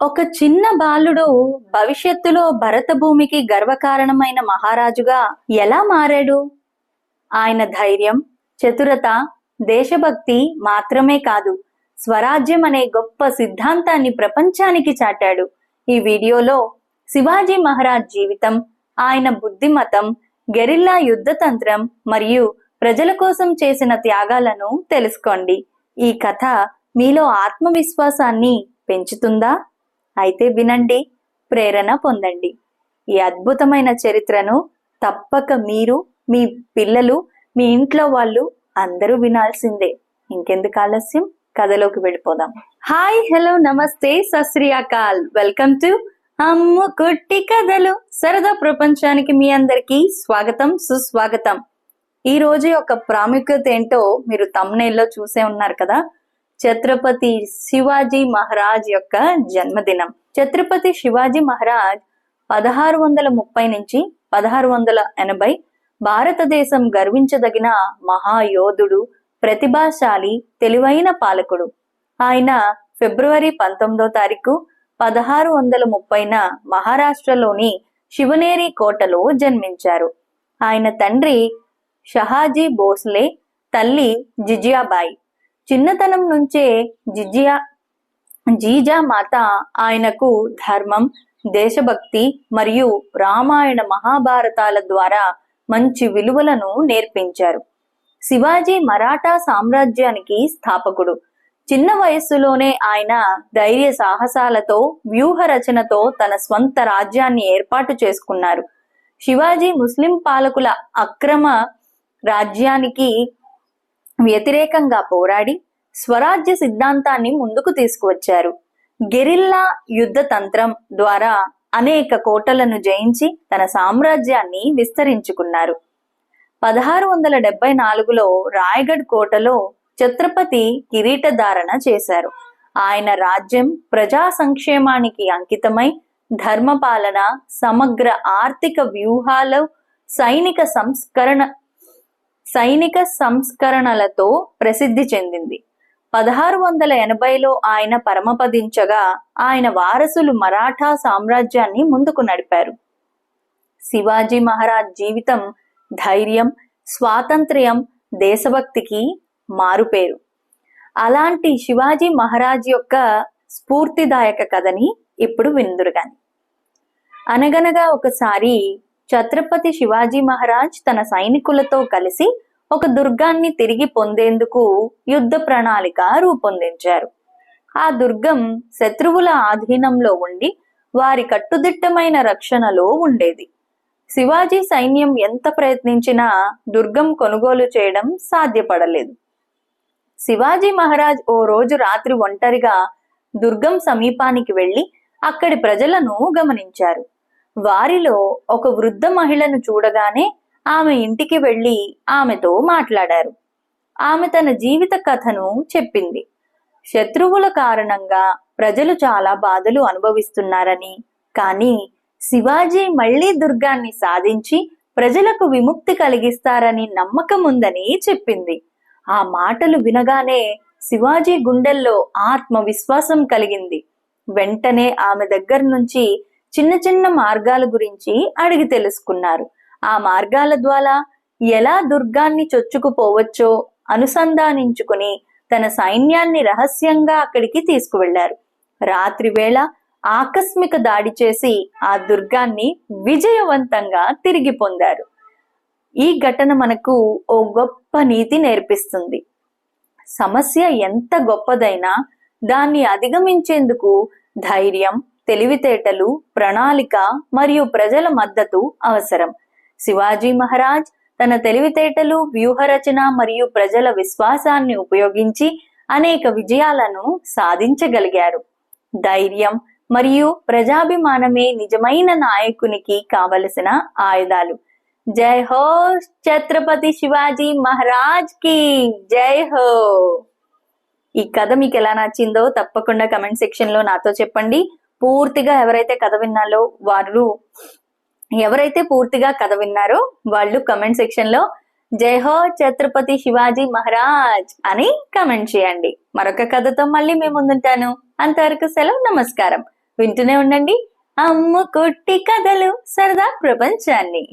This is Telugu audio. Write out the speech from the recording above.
ఒక చిన్న బాలుడు భవిష్యత్తులో భరత భూమికి గర్వకారణమైన మహారాజుగా ఎలా మారాడు? ఆయన ధైర్యం చతురత దేశభక్తి మాత్రమే కాదు స్వరాజ్యం అనే గొప్ప సిద్ధాంతాన్ని ప్రపంచానికి చాటాడు. ఈ వీడియోలో శివాజీ మహారాజ్ జీవితం ఆయన బుద్ధిమతం గెరిల్లా యుద్ధ తంత్రం మరియు ప్రజల కోసం చేసిన త్యాగాలను తెలుసుకోండి. ఈ కథ మీలో ఆత్మవిశ్వాసాన్ని పెంచుతుందా? అయితే వినండి ప్రేరణ పొందండి. ఈ అద్భుతమైన చరిత్రను తప్పక మీరు మీ పిల్లలు మీ ఇంట్లో వాళ్ళు అందరూ వినాల్సిందే. ఇంకెందుకు ఆలస్యం? కథలోకి వెళ్ళిపోదాం. హాయ్ హలో నమస్తే సశ్రీయాకాల్ వెల్కమ్ టు అమ్ము కుట్టి కథలు. సరదా ప్రపంచానికి మీ అందరికీ స్వాగతం సుస్వాగతం. ఈ రోజు యొక్క ప్రాముఖ్యత ఏంటో మీరు తమ్నేల్లో చూసే ఉన్నారు కదా ఛత్రపతి శివాజీ మహారాజ్ యొక్క జన్మదినం. ఛత్రపతి శివాజీ మహారాజ్ పదహారు వందల ముప్పై నుంచి పదహారు వందల ఎనభై భారతదేశం గర్వించదగిన మహాయోధుడు ప్రతిభాశాలి తెలివైన పాలకుడు. ఆయన ఫిబ్రవరి పంతొమ్మిదో తారీఖు పదహారు వందల ముప్పైన మహారాష్ట్రలోని శివనేరి కోటలో జన్మించారు. ఆయన తండ్రి షహాజీ భోస్లే తల్లి జిజియాబాయి. చిన్నతనం నుంచే జిజియా జీజా మాత ఆయనకు ధర్మం దేశభక్తి మరియు రామాయణ మహాభారతాల ద్వారా మంచి విలువలను నేర్పించారు. శివాజీ మరాఠా సామ్రాజ్యానికి స్థాపకుడు. చిన్న వయస్సులోనే ఆయన ధైర్య సాహసాలతో వ్యూహ రచనతో తన స్వంత రాజ్యాన్ని ఏర్పాటు చేసుకున్నారు. శివాజీ ముస్లిం పాలకుల అక్రమ రాజ్యానికి వ్యతిరేకంగా పోరాడి స్వరాజ్య సిద్ధాంతాన్ని ముందుకు తీసుకువచ్చారు. గెరిల్లా యుద్ధ తంత్రం ద్వారా అనేక కోటలను జయించి తన సామ్రాజ్యాన్ని విస్తరించుకున్నారు. పదహారు వందల డెబ్బై నాలుగులో రాయగఢ్ కోటలో ఛత్రపతి కిరీటధారణ చేశారు. ఆయన రాజ్యం ప్రజా సంక్షేమానికి అంకితమై ధర్మపాలన సమగ్ర ఆర్థిక వ్యూహాలు సైనిక సంస్కరణ సైనిక సంస్కరణలతో ప్రసిద్ధి చెందింది. పదహారు వందల ఎనభైలో ఆయన పరమపదించగా ఆయన వారసులు మరాఠా సామ్రాజ్యాన్ని ముందుకు నడిపారు. శివాజీ మహారాజ్ జీవితం ధైర్యం స్వాతంత్ర్యం దేశభక్తికి మారుపేరు. అలాంటి శివాజీ మహారాజ్ యొక్క స్ఫూర్తిదాయక కథని ఇప్పుడు విందురుగాని అనగనగా ఒకసారి ఛత్రపతి శివాజీ మహారాజ్ తన సైనికులతో కలిసి ఒక దుర్గాన్ని తిరిగి పొందేందుకు యుద్ధ ప్రణాళిక రూపొందించారు. ఆ దుర్గం శత్రువుల ఆధీనంలో ఉండి వారి కట్టుదిట్టమైన రక్షణలో ఉండేది. శివాజీ సైన్యం ఎంత ప్రయత్నించినా దుర్గం కొనుగోలు చేయడం సాధ్యపడలేదు. శివాజీ మహారాజ్ ఓ రోజు రాత్రి ఒంటరిగా దుర్గం సమీపానికి వెళ్ళి అక్కడి ప్రజలను గమనించారు. వారిలో ఒక వృద్ధ మహిళను చూడగానే ఆమె ఇంటికి వెళ్ళి ఆమెతో మాట్లాడారు. ఆమె తన జీవిత కథను చెప్పింది. శత్రువుల కారణంగా ప్రజలు చాలా బాధలు అనుభవిస్తున్నారని కానీ శివాజీ మళ్ళీ దుర్గాన్ని సాధించి ప్రజలకు విముక్తి కలిగిస్తారని నమ్మకం ఉందని చెప్పింది. ఆ మాటలు వినగానే శివాజీ గుండెల్లో ఆత్మవిశ్వాసం కలిగింది. వెంటనే ఆమె దగ్గర నుంచి చిన్న చిన్న మార్గాల గురించి అడిగి తెలుసుకున్నారు. ఆ మార్గాల ద్వారా ఎలా దుర్గాన్ని చొచ్చుకుపోవచ్చో అనుసంధానించుకుని తన సైన్యాన్ని రహస్యంగా అక్కడికి తీసుకువెళ్ళారు రాత్రి వేళ ఆకస్మిక దాడి చేసి ఆ దుర్గాన్ని విజయవంతంగా తిరిగి పొందారు. ఈ ఘటన మనకు ఓ గొప్ప నీతి నేర్పిస్తుంది. సమస్య ఎంత గొప్పదైనా దాన్ని అధిగమించేందుకు ధైర్యం తెలివితేటలు ప్రణాళిక మరియు ప్రజల మద్దతు అవసరం. శివాజీ మహారాజ్ తన తెలివితేటలు వ్యూహరచన మరియు ప్రజల విశ్వాసాన్ని ఉపయోగించి అనేక విజయాలను సాధించగలిగారు. ధైర్యం మరియు ప్రజాభిమానమే నిజమైన నాయకునికి కావలసిన ఆయుధాలు. జై హో ఛత్రపతి శివాజీ మహారాజ్కి జై హో! ఈ కథ మీకు ఎలా నచ్చిందో తప్పకుండా కమెంట్ సెక్షన్లో నాతో చెప్పండి. పూర్తిగా ఎవరైతే కథ విన్నాలో వారు ఎవరైతే పూర్తిగా కథ విన్నారో వాళ్ళు కమెంట్ సెక్షన్లో జై హో ఛత్రపతి శివాజీ మహారాజ్ అని కమెంట్ చేయండి. మరొక కథతో మళ్ళీ మేము ముందుంటాను. అంతవరకు సెలవు నమస్కారం. వింటూనే ఉండండి. అమ్ము కుట్టి కథలు సరదా ప్రపంచాన్ని.